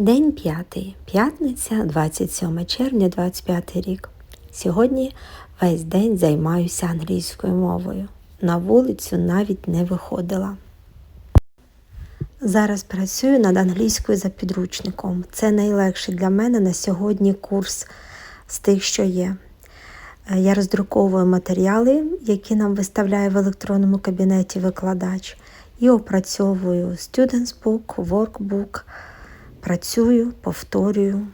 День п'ятий. П'ятниця, 27 червня, 25 рік. Сьогодні весь день займаюся англійською мовою. На вулицю навіть не виходила. Зараз працюю над англійською за підручником. Це найлегший для мене на сьогодні курс з тих, що є. Я роздруковую матеріали, які нам виставляє в електронному кабінеті викладач, і опрацьовую Students Book, Workbook, працюю, повторюю.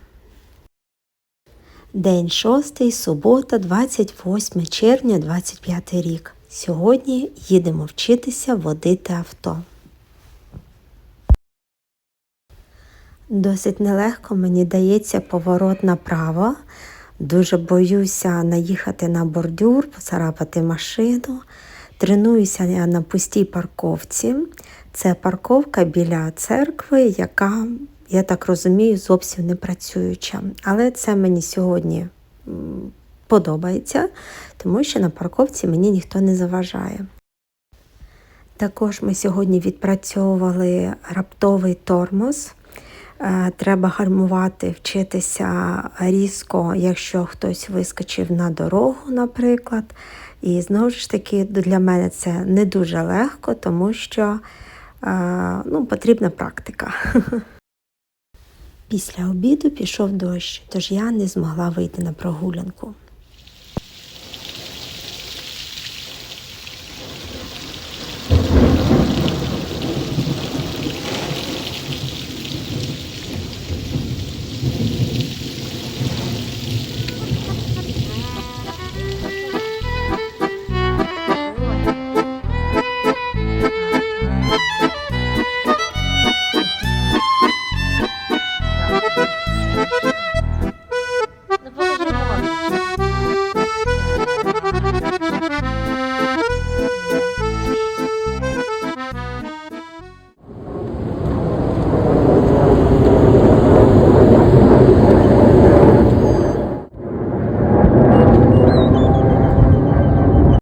День шостий, субота, 28 червня, 25 рік. Сьогодні їдемо вчитися водити авто. Досить нелегко мені дається поворот направо. Дуже боюся наїхати на бордюр, поцарапати машину. Тренуюся на пустій парковці. Це парковка біля церкви, яка, я так розумію, зовсім не працююча. Але це мені сьогодні подобається, тому що на парковці мені ніхто не заважає. Також ми сьогодні відпрацьовували раптовий тормоз. Е, Треба гармувати, вчитися різко, якщо хтось вискочив на дорогу, наприклад. І знову ж таки, для мене це не дуже легко, тому що е, ну, потрібна практика. Після обіду пішов дощ, тож я не змогла вийти на прогулянку.